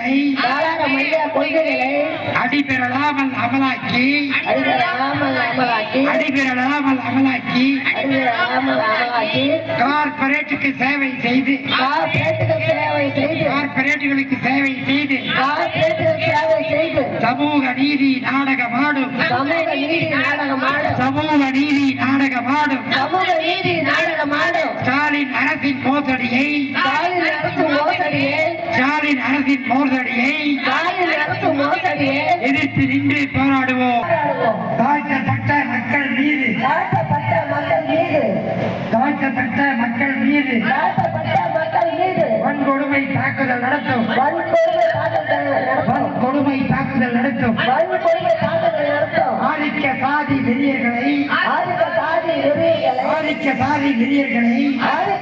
கொள்கைகளை கொள்கைகளை அடிபெறலாமல் அமலாக்கி அடிபெறலாமல் அமலாக்கி கார்பரேட்டுக்கு சேவை செய்து கார்பரேட்டுகளுக்கு சேவை செய்து சமூக நீதி நாடகமாடும் சமூக நீதி நாடகமாடும் சமூக நீதி நாடகமாடும் சமூக நீதி நாடகமாடும் ஸ்டாலின் அரசின் மோசடியை ஸ்டாலின் ஸ்டாலின் அரசின் மோசடியை எதிர்த்து நின்று போராடுவோம். தாழ்த்தப்பட்ட மக்கள் மீது. தாழ்த்தப்பட்ட மக்கள் மீது. வன்கொடுமை தாக்குதல் நடத்தும். வன்கொடுமை தாக்குதல் நடத்தும். ஆதிக்க சாதி வெறியர்களை ஆதிக்க சாதி வெறியர்களை